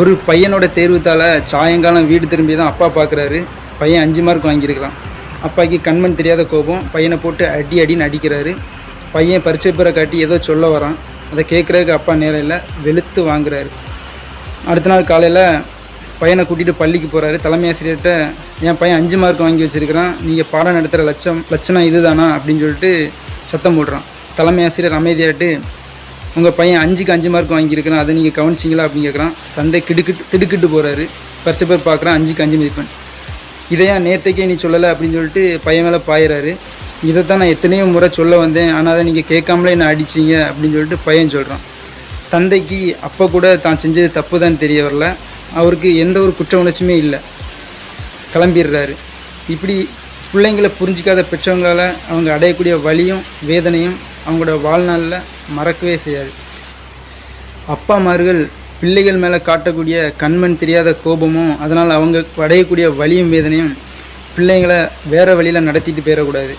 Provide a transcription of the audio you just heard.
ஒரு பையனோட தேர்வுத்தால் சாயங்காலம் வீடு திரும்பி தான் அப்பா பார்க்குறாரு பையன் அஞ்சு மார்க் வாங்கியிருக்கிறான். அப்பாக்கு கண்மண் தெரியாத கோபம். பையனை போட்டு அடி அடின்னு அடிக்கிறாரு. பையன் பரிச்சை பெற காட்டி ஏதோ சொல்ல வரான். அதை கேட்குறதுக்கு அப்பா நேரம் இல்லை. வெளுத்து வாங்குறாரு. அடுத்த நாள் காலையில் பையனை கூட்டிகிட்டு பள்ளிக்கு போகிறாரு தலைமை ஆசிரியர்கிட்ட என் பையன் அஞ்சு மார்க் வாங்கி வச்சுருக்கிறான். நீங்கள் பாடம் நடத்துகிற லட்சம் லட்சணம் இதுதானா? அப்படின்னு சொல்லிட்டு சத்தம் போடுறான். தலைமை ஆசிரியர் அமைதியாட்டு உங்கள் பையன் அஞ்சுக்கு அஞ்சு மார்க் வாங்கியிருக்கிறான். அதை நீங்கள் கவனிச்சிங்களா அப்படின்னு கேட்குறான் தந்தை கிடுக்கிட்டு திடுக்கிட்டு போகிறாரு பரிச்சை பேர் பார்க்குறான். அஞ்சுக்கு அஞ்சு மதிப்பெண் இதையா நேற்றுக்கே நீ சொல்லலை அப்படின்னு சொல்லிட்டு பையன் மேலே பாயிறாரு. இதைத்தான் நான் எத்தனையோ முறை சொல்ல வந்தேன். ஆனால் அதை நீங்கள் கேட்காமலே என்ன அடிச்சீங்க அப்படின்னு சொல்லிட்டு பையன் சொல்கிறான் தந்தைக்கு அப்போ கூட தான் செஞ்சது தப்பு தான் தெரிய வரல. அவருக்கு எந்த ஒரு குற்ற உணர்ச்சியுமே இல்லை. கிளம்பிடுறாரு. இப்படி பிள்ளைங்களை புரிஞ்சிக்காத பெற்றவங்களால் அவங்க அடையக்கூடிய வலியும் வேதனையும் அவங்களோட வாழ்நாளில் மறக்கவே செய்யாது. அப்பா மார்கள் பிள்ளைகள் மேலே காட்டக்கூடிய கண்மண் தெரியாத கோபமும் அதனால் அவங்க அடையக்கூடிய வலியும் வேதனையும் பிள்ளைங்களை வேறு வழியில் நடத்திட்டு போயிடக்கூடாது